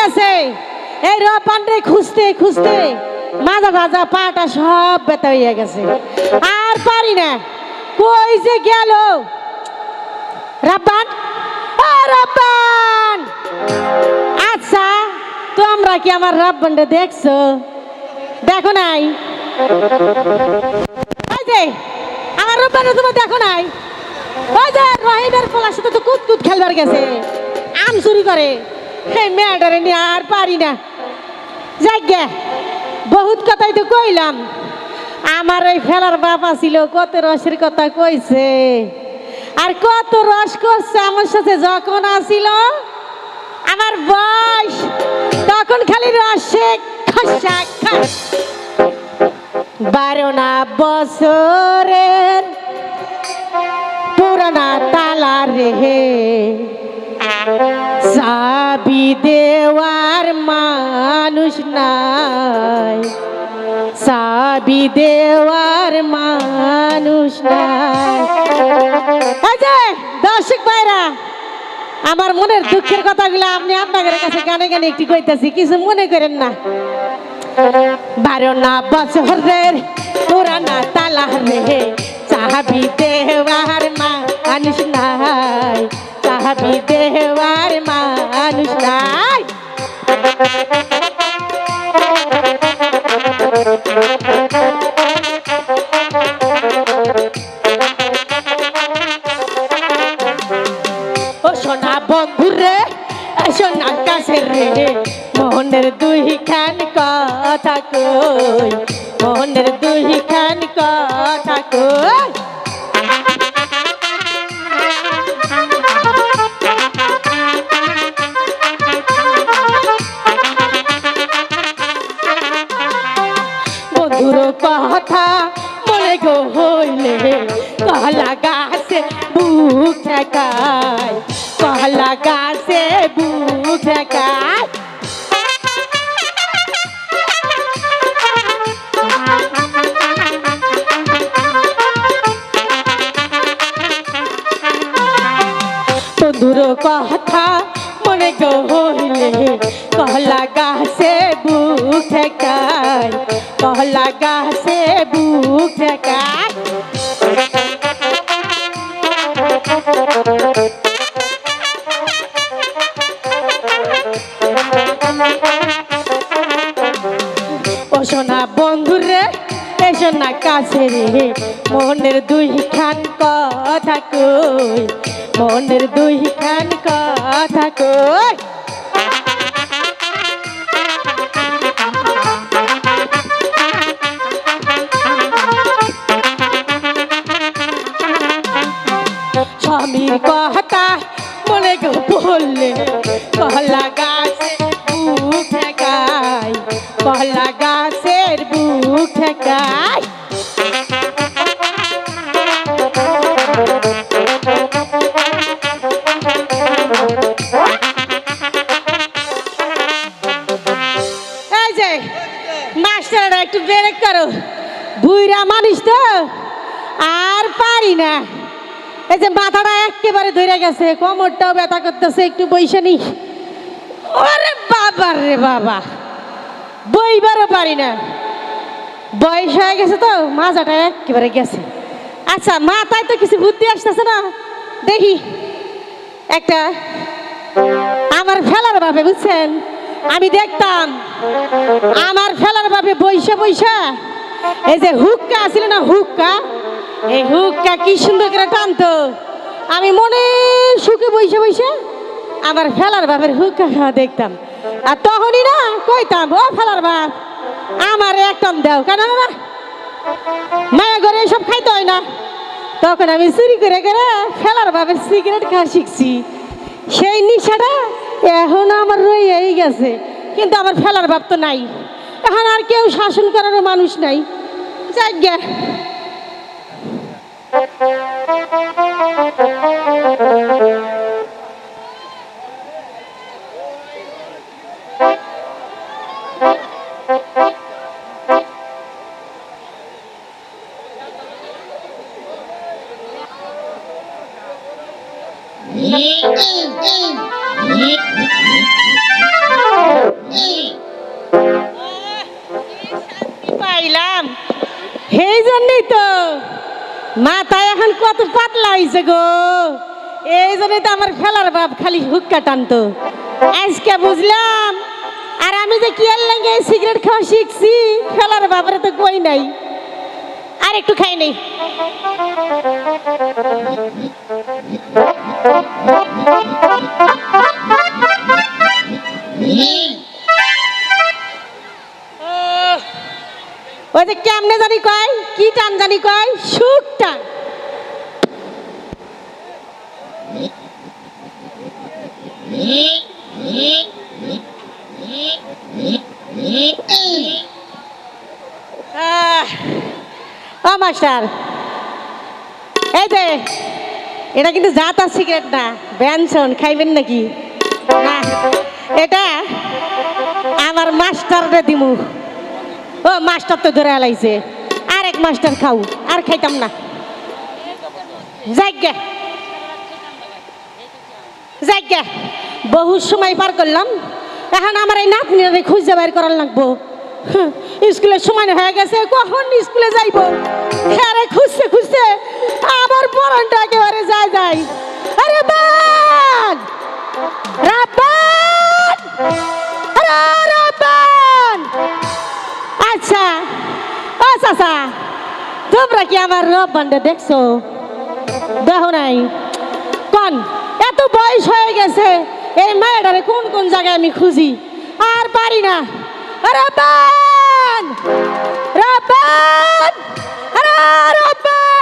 গেছে এই রপানরে খুঁজতে খুঁজতে মাজা ভাজা পাটা সব ব্যথা হইয়া গেছে। আর পারি না। কই যে গেল? রাব্বান? রাব্বান! আচ্ছা তোমরা কি আমার রাব্বানটা দেখছ? দেখো নাই। ওই যে, আমার দেখো নাই। ওই যে রহিমের ফলার সাথে তো কুত কুত খেলবার গেছে। আম চুরি করে। মেয়েটারে নিয়ে আর পারি না। গে বহুত কথাই তো কইলাম। আমার ওই ফেলার বাবা ছিল কত রসের কথা কইছে। আর কত রস করছে আমার সাথে যখন আসিল আমার বয়স তখন খালি রসে খসা খস বারো না বছরের পুরানা তালা রেহে চাবি দেওয়ার মানুষ নাই। চাবি দেওয়ার মানুষ নাই। দর্শক ভাইরা, আমার মনের দুঃখের কথাগুলো আপনি আপনাদের কাছে গানে গানে একটু কইতাছি, কিছু মনে করেন না। বারো না বছরের পুরানা তালা রে চাবি দেওয়ার মানুষ নাই। চাবি দেওয়ার মানুষ নাই ও সোনা বন্ধু রে সোনা কাছে রে, মোহনের দুই খান কথা কই, মোহনের দুই খান কথা কই। বুক ঠেকায় কহলা গাছে বুক ঠেকায় বন্ধুর কথা মনে গো হইলে কহলা গাছে বুক ঠেকায় কহলা গাছে বুক ঠেকায় সোনা বন্ধুরে এসো কাছে রে। মনের দুই খান কথা কই মনের দুই খান কথা কই। স্বামীর কথা মনে গো বললে বুইরা মানুষ তো? আর পারি না। এই যে মাথাটা একেবারে ধরে গেছে, কোমরটাও ব্যথা করতেছে, একটু বইসে নি। ওরে বাবা রে বাবা, বইবারও পারি না। বয়স হয়ে গেছে তো মাথাটা একেবারে গেছে। আচ্ছা মাথায় তো কিছু বুদ্ধি আসতেছে না। দেখি। একটা, আমার ফেলার বাপে, বুঝছেন? আমি দেখতাম, আমার ফেলার বাপে বইসা বইসা এই যে হুক্কা আছিল না হুক্কা? এই হুক্কা কি সুন্দর করে টানতো। আমি মনে সুখে বইসা বইসা আমার ফেলার বাপের হুক্কা খাওয়া দেখতাম। আর তখনই না কইতাম, ও ফেলার বাপ, আমার একদম দাও। কেন না মায়া ঘরে এসব খাইতে হয় না। তখন আমি চুরি করে করে ফেলার বাপের সিগারেট খাওয়া শিখছি। সেই নিশাটা এখন আমার রয়েই গেছে। কিন্তু আমার ফেলার ভাব তো নাই। এখন আর কেউ শাসন করার মানুষ নাই যাজ্ঞা Yeah. মাথায় এখন কত পাতলা হয়েছে গো। এই জন্যই তো আমার খেলার বাপ খালি হুক্কা টানতো। আজকে বুঝলাম, আর আমি যে কি আর লাগে সিগারেট খাওয়া শিখছি, খেলার বাপরে তো কই নাই। আর একটু খাই নেই। কয় সুখ ও মাস্টার। এই যে, এটা কিন্তু জাতা সিগারেট না, ব্যঞ্জন, খাইবেন নাকি? না, এটা আমার মাস্টাররে দিমু। ও, মাস্টার তো ধরে আলাইছে। এক মাস্টার খাও আর খাইতাম না। যাইগে যাইগে বহু সময় পার করলাম। এখন আমার এই নাতনিরে খুঁজে বের করার লাগবো। হুঁ, স্কুলের সময় হয়ে গেছে কখন স্কুলে যাইব? হ্যাঁ রে খুঁজতে খুঁজতে আমার পরনটা একেবারে যায় যায়। আরে রাব্বান চাচা। তোমরা কি আমার রব্বানটা দেখছ? দেখো নাই। কন, এত বয়স হয়ে গেছে, এই মেয়েটারে কোন কোন জায়গায় আমি খুঁজি? আর পারি না। রব্বান! রব্বান! রব্বান!